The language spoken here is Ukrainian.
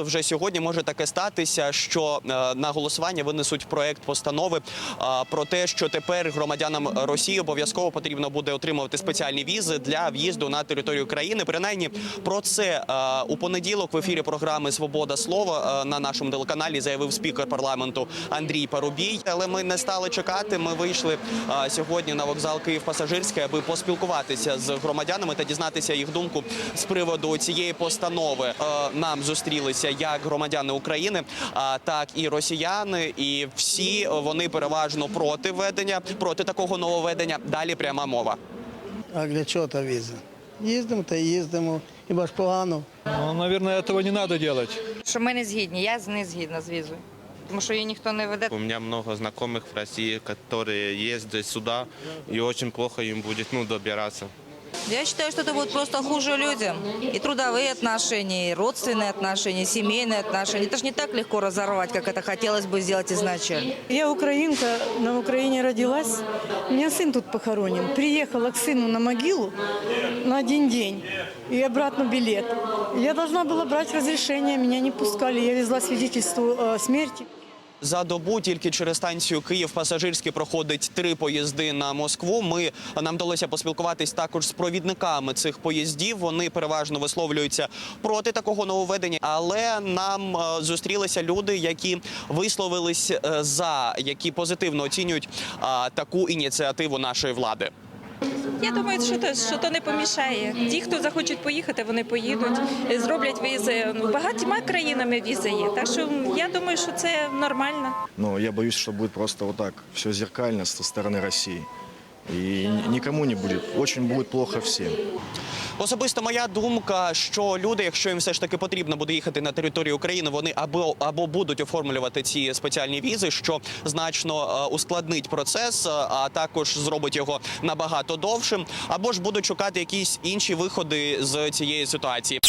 Вже сьогодні може таке статися, що е, на голосування винесуть проект постанови е, про те, що тепер громадянам Росії обов'язково потрібно буде отримувати спеціальні візи для в'їзду на територію країни. Принаймні про це е, у понеділок в ефірі програми Свобода слова на нашому телеканалі заявив спікер парламенту Андрій Парубій. Але ми не стали чекати. Ми вийшли сьогодні на вокзал Київ Пасажирський, аби поспілкуватися з громадянами та дізнатися їх думку з приводу цієї постанови. Нам зустрілися як громадяни України, а так і росіяни, і всі вони переважно проти введення, проти такого нововведення. Далі пряма мова. А для чого та віза? Їздимо та їздимо. Хіба ж погано? Ну, наверное, этого не надо делать. Що ми не згідні, я не згідна з візою. Тому що її ніхто не веде. У меня много знакомых в России, которые ездят сюда, и очень плохо им будет ну, добираться. Я считаю, что это будет просто хуже людям. И трудовые отношения, и родственные отношения, и семейные отношения. Это же не так легко разорвать, как это хотелось бы сделать изначально. Я украинка, на Украине родилась. У меня сын тут похоронен. Приехала к сыну на могилу на один день и обратно билет. Я должна была брать разрешение, меня не пускали. Я везла свидетельство о смерти. За добу тільки через станцію Київ пасажирський проходить три поїзди на Москву. Ми нам вдалося поспілкуватись також з провідниками цих поїздів. Вони переважно висловлюються проти такого нововведення, але нам е, зустрілися люди, які висловились е, за, які позитивно оцінюють таку ініціативу нашої влади. Я думаю, що то, що то не помішає. Ті, хто захочуть поїхати, вони поїдуть, зроблять візи. Ну, багатьма країнами візи є. Так що я думаю, що це нормально. Ну я боюсь, що буде просто отак, все зеркально со сторони России. И никому не будет. Очень будет плохо всем. Особисто моя думка, що люди, якщо їм все ж таки потрібно буде їхати на територію України, вони або або будуть оформлювати ці спеціальні візи, що значно е, ускладнить процес, е, а також зробить його набагато довшим, або ж будуть шукати якісь інші виходи з цієї ситуації.